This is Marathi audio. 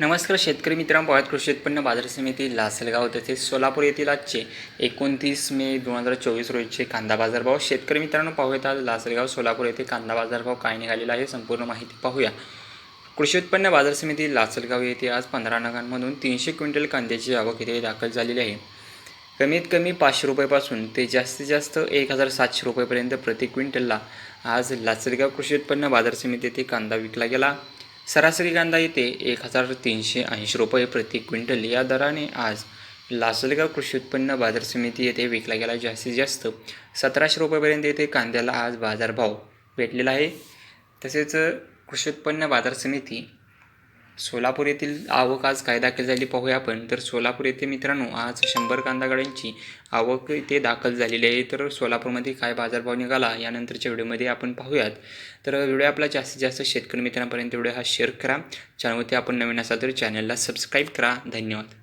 नमस्कार शेतकरी मित्रांनो पवात कृषी उत्पन्न बाजार समिती लासलगाव तसेच सोलापूर येथील आजचे एकोणतीस मे दोन हजार चोवीस रोजीचे कांदा बाजारभाव. शेतकरी मित्रांनो पाहूयात आज लासलगाव सोलापूर येथे कांदा बाजारभाव काय निघालेला आहे संपूर्ण माहिती पाहूया. कृषी उत्पन्न बाजार समिती लासलगाव येथे आज पंधरा नगांमधून तीनशे क्विंटल कांद्याची आवक येथे दाखल झालेली आहे. कमीत कमी पाचशे रुपयापासून ते जास्तीत जास्त एक हजार सातशे रुपयेपर्यंत प्रति क्विंटलला आज लासलगाव कृषी उत्पन्न बाजार समिती येथे कांदा विकला गेला. सरासरी कांदा येथे एक हजार तीनशे ऐंशी रुपये प्रति क्विंटल. या दराने आज लासलगाव कृषी उत्पन्न बाजार समिती येथे विकला गेला जास्तीत जास्त सतराशे रुपयेपर्यंत येथे कांद्याला आज बाजारभाव भेटलेला आहे. तसेच कृषी उत्पन्न बाजार समिती सोलापूर येथील आवक आज काय दाखल झाली पाहूया आपण. तर सोलापूर येथे मित्रांनो आज शंभर कांदा गाड्यांची आवक इथे दाखल झालेली आहे. तर सोलापूरमध्ये काय बाजारभाव निघाला यानंतरच्या व्हिडिओमध्ये आपण पाहूयात. तर व्हिडिओ आपला जास्तीत जास्त शेतकरी मित्रांपर्यंत व्हिडिओ हा शेअर करा. चॅनलवरती आपण नवीन असाल तर चॅनलला सबस्क्राईब करा. धन्यवाद.